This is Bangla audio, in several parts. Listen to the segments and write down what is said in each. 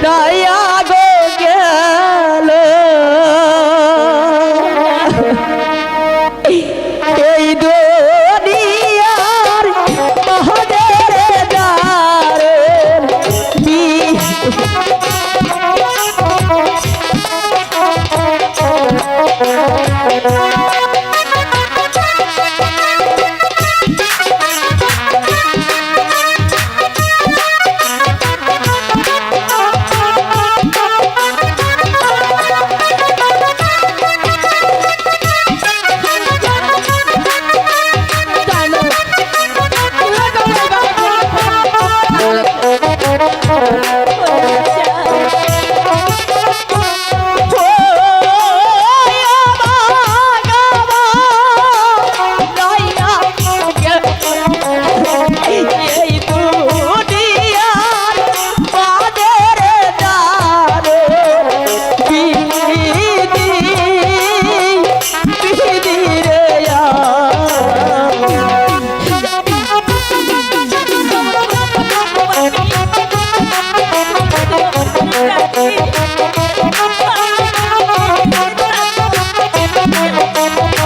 Daí agora.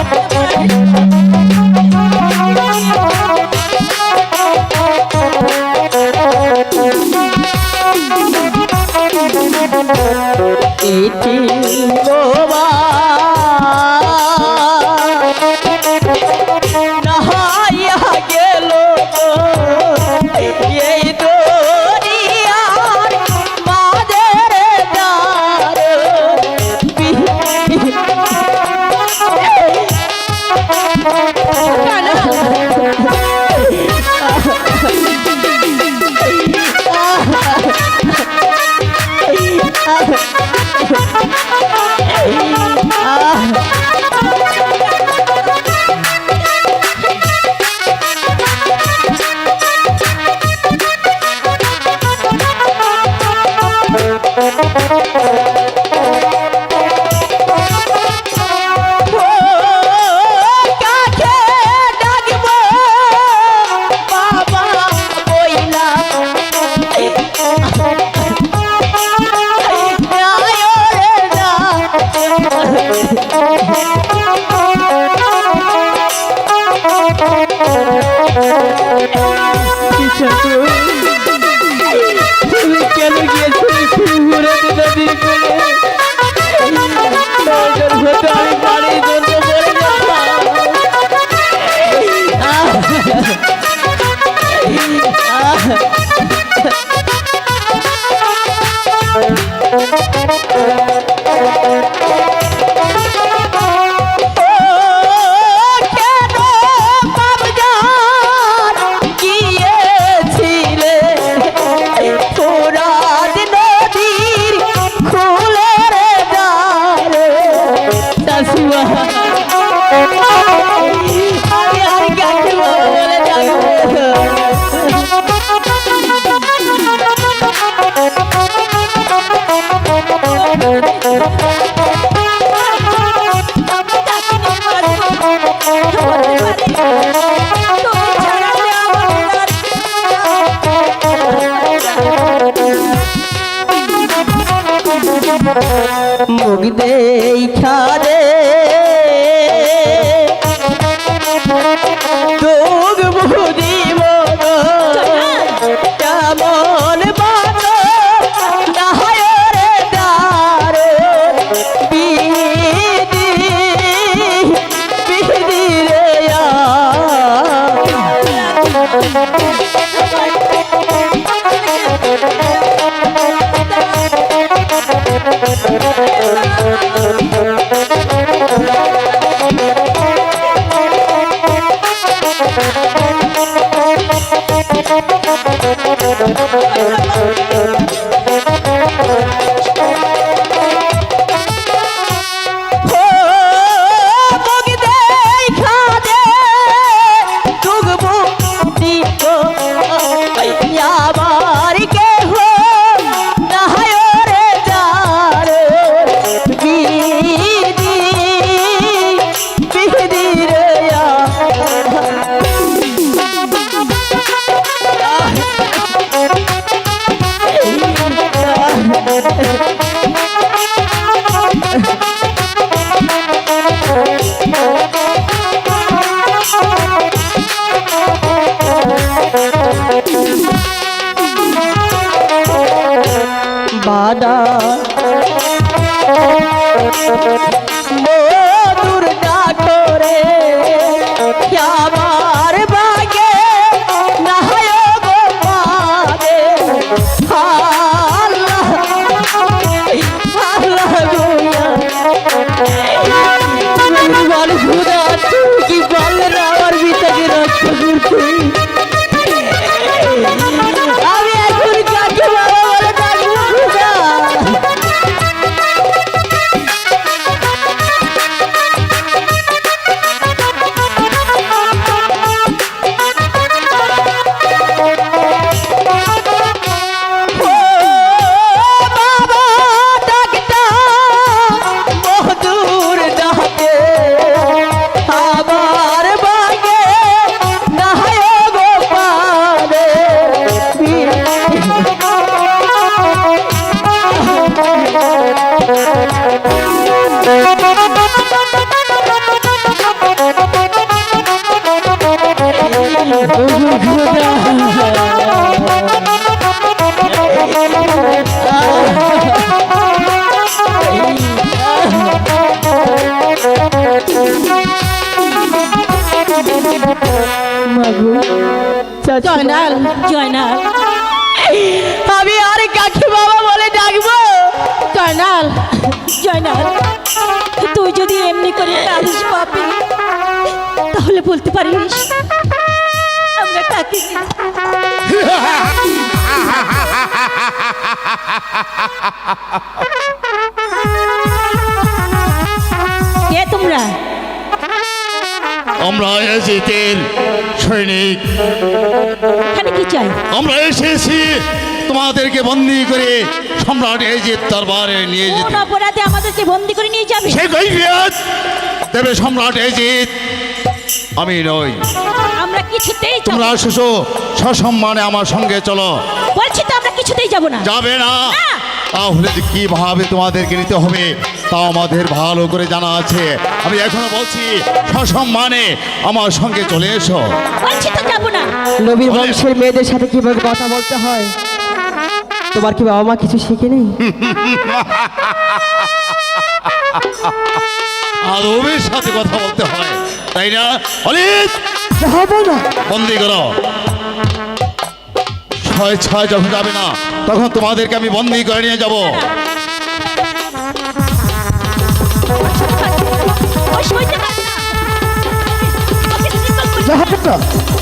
Thank you. সাথে তুমি কেন গিয়েছিলে ঘুরে দিদি মুখ দেখা রে। বাদা জয়নাল তুই যদি এমনি করে কাঁদিস পাপি তাহলে বলতে পারিস আমরা কাকে কে তোমরা? আমরা এজিতের সৈনিক। এখানে কি চাই? আমরা এসেছি তোমাদেরকে বন্দি করে সম্রাট এজিত দরবারে নিয়ে কোন যেতে। অপরাধে আমাদেরকে বন্দি করে নিয়ে যাবে? সে কৈফিয়ত দেবে সম্রাট এজিত আমি নই। আমরা কিছুতেই যাব তোমরা শিশু সসম্মানে আমার সঙ্গে চলো। বলছি তো আমরা কিছুতেই যাব না। যাবে না। না। তাহলে যে কীভাবে তোমাদেরকে নিতে হবে তা আমাদের ভালো করে জানা আছে। আমি এখনও বলছি সসম্মানে আমার সঙ্গে চলে এসো। বলছি তো যাব না। নবীর বংশের মেয়েদের সাথে কীভাবে কথা বলতে হয়? তোমার কি বাবা মা কিছু শিখে নেই আরবের সাথে কথা বলতে হয় তাই না? অলিত! হবে না। বন্দি করো। ছয় ছয় যখন যাবে না তখন তোমাদেরকে আমি বন্দি করে নিয়ে যাব।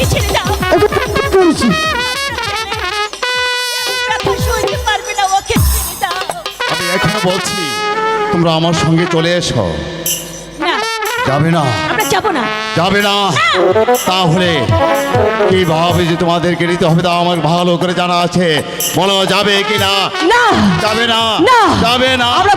ছেড়ে দাও? এখনও বলছি তোমরা আমার সঙ্গে চলে এসো। না। যাবে না। আমরা যাব না। যাবে না। তাহলে কীভাবে যে তোমাদেরকে নিতে হবে তা আমার ভালো করে জানা আছে। বলো যাবে কি না। যাবে না। যাবে না। আমরা